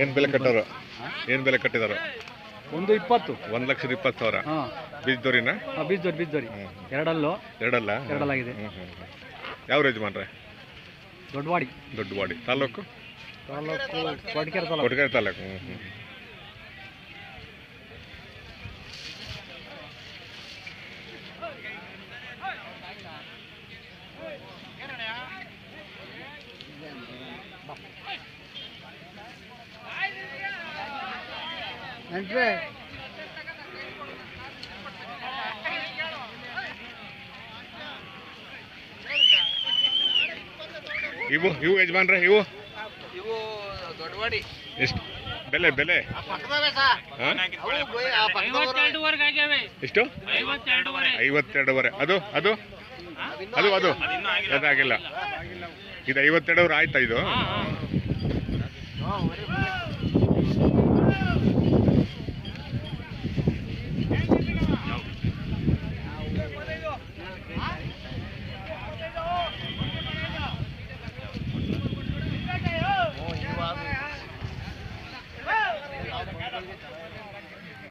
ಏನು ಬೆಲೆ ಕಟ್ಟೋರು? ಏನ್ ಬೆಲೆ ಕಟ್ಟಿದಾರು? ಒಂದು ಇಪ್ಪತ್ತು. ಒಂದ್ ಲಕ್ಷದ ಇಪ್ಪತ್ತು ಸಾವಿರ? ಹಾಂ. ಬೀಜದವ್ರಿನ ಬೀಜದೋರಿ ಬೀಜದೋರಿ ಎರಡಲ್ಲು? ಎರಡಲ್ಲ? ಎರಡಲ್ಲಾಗಿದೆ. ಯಾವ ಯಜಮಾನ್ರೆ? ದೊಡ್ಡವಾಡಿ ದೊಡ್ಡವಾಡಿ ತಾಲೂಕು? ತಾಲೂಕು ಕೊಡಕೆರೆ ತಾಲೂಕು. ಕೊಟ್ಗೆರೆ ತಾಲೂಕು. ಹ್ಞೂ ಹ್ಞೂ ಇವು ಇವು ಯಜಮಾನ್ರೆ ಇವು? ಇವು ದೊಡ್ಡವಾಡಿ ಎಷ್ಟು? ಬೆಲೆ ಬೆಲೆ? ಎಷ್ಟು? ಐವತ್ತೆರಡುವರೆ. ಐವತ್ತೆರಡುವರೆ. ಅದು ಅದು? ಅದು ಅದು? ಅದಾಗಿಲ್ಲ. ಇದು ಐವತ್ತೆರಡುವರೆ ಆಯ್ತಾ ಇದು?